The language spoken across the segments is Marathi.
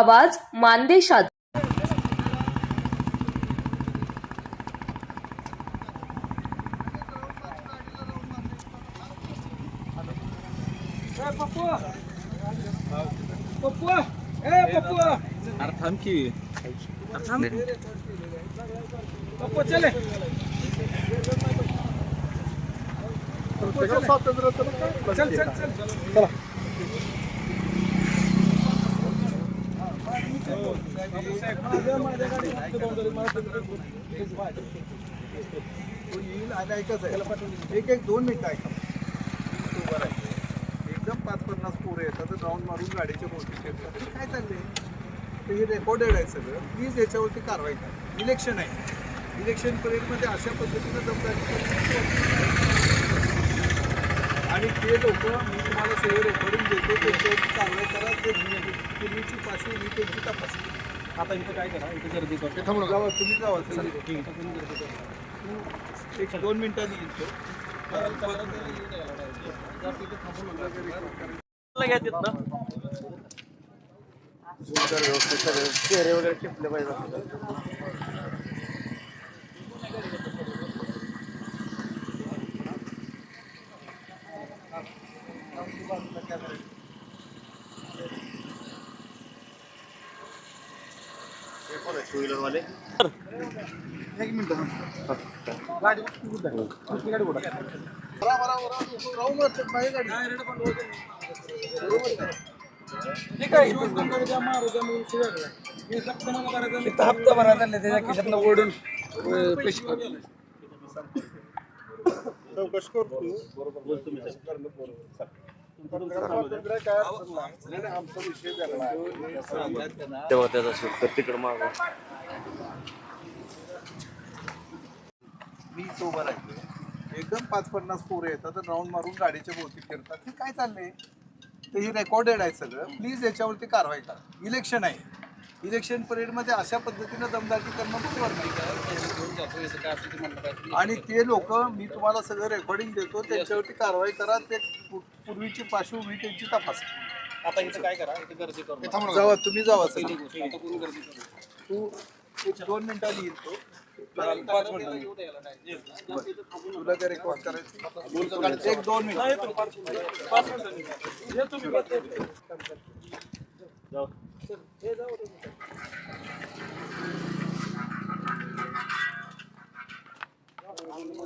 आवाज मानदेशात. पप्पू पप्पू ए पप्पू अरे थांब की. थांब. पप्पू चले. चल चल चल. चला. येईल आणि ऐकच आहे एक एक दोन मिनटं ऐका तो आहे. एकदम पाच पन्नास पोरं येतात तर राऊंड मारून गाडीच्या मोठे फिरतात काय चालले ते हे रेकॉर्डेड आहे सगळं प्लीज याच्यावरती कारवाई करा इलेक्शन आहे इलेक्शन पिरियडमध्ये अशा पद्धतीनं दमदाटी आणि ते लोक मी तुम्हाला सगळं रेकॉर्डिंग देतो त्यांच्यावरती कारवाई करा ते पूर्वीची मी त्यांची तपासली आता इथं काय करा? इथं गर्दी करतो जावा तुम्ही जावा चला. एक दोन मिनिटांनी येईल तो. चेहरे वगैरे टिपले पाहिजे एक मिनिट गाडी बरा बरा बरा राहून वाटत माझी गाडी बरोबर आहे. ठीक आहे इथं बंद द्या, मारू द्या, मग शिव्या द्या. हे फक्त मला करायचं नाही. इथं हप्ता भरायला चालले त्याच्या खिशातनं ओढून अं, पैसे चौकशी करतो स्वातंत्र्य तेव्हा त्याचा शूट तिकडं माग. मी तो आहे एकदम पाच पन्नास पोरं येतात तर राऊंड मारून गाडीच्या भोवती फिरतात. हे काय चाललंय? ते हे रेकॉर्डेड आहे सगळं. प्लीज याच्यावरती कारवाई करा. इलेक्शन आहे. इलेक्शन पिरियडमध्ये अशा पद्धतीनं दमदाटी करणं बरोबर नाही आणि ते लोक मी तुम्हाला सगळं रेकॉर्डिंग देतो त्यांच्यावरती कारवाई करा ते पूर्वीची पार्श्वभूमी त्यांची तपासा. आता इथं काय करा? इथं गर्दी करतो जावा तुम्ही जावा सर तू दोन मिनिटांनी येईल तो. पाच मिनिटं. तुला काय रेकॉर्ड करायचं? एक दोन मिनिट हे तुम्ही बघा. माझ्या गाडीची लावून मारायचं कुणी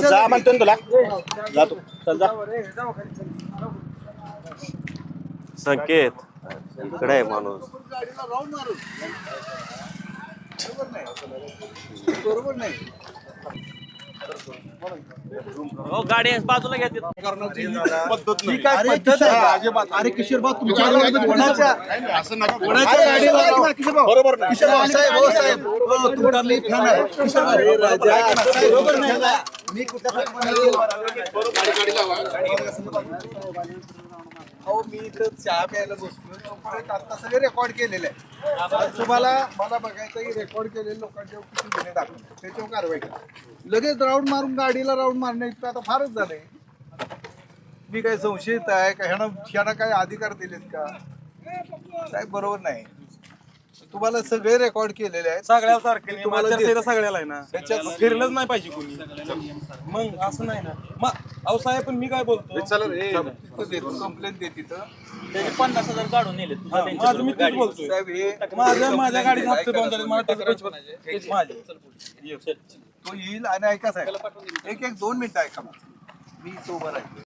जा म्हणतो ना तुला. जातो चल जा. संकेत. इकडे आहे माणूस. बरोबर नाही हो गाडी बाजूला घ्या ही काय पद्धत आहे? अरे किशोर भाऊ तुमच्या कोणाच्या कोणाच्या गाडीला राऊंड- बरोबर नाही. किशोर भाऊ साहेब हो साहेब. हो, तुमचा मी fan आहे. किशोर भाऊ, अरे राजा, बरोबर नाही. ना. मी कुठं पण अहो मी इथं चहा प्यायला बसलो तोपर्यंत आता सगळे रेकॉर्ड केलेले आहे तुम्हाला मला बघायचं की रेकॉर्ड केलेले लोकांच्यावर किती गुन्हे दाखल त्याच्यावर कारवाई करा. लगेच राऊंड मारून गाडीला राऊंड मारणं इतकं आता फारच झालंय. मी काय संशयित आहे का? ह्यानं ह्यानं काय अधिकार दिलेत का? साहेब बरोबर नाही. तुम्हाला सगळे रेकॉर्ड केलेले आहेत. सगळ्या सारखे तुम्हाला. सगळ्याला आहे ना. त्याच्यात फिरलंच नाही पाहिजे कोणी. मग असं नाही ना. मग अहो साहेब पण मी काय बोलतो? कंप्लेंट दे तिथं त्याचे पन्नास हजार काढून नेले हा, माझं मी तेच बोलतोय. साहेब हे माझ्या माझ्या गाडीचे हप्ते बंद झाले मला त्याचे पैसे. तेच माझे. तो येईल आणि ऐका साहेब. एक एक दोन मिनिटं ऐका मला. मी सोबत आहे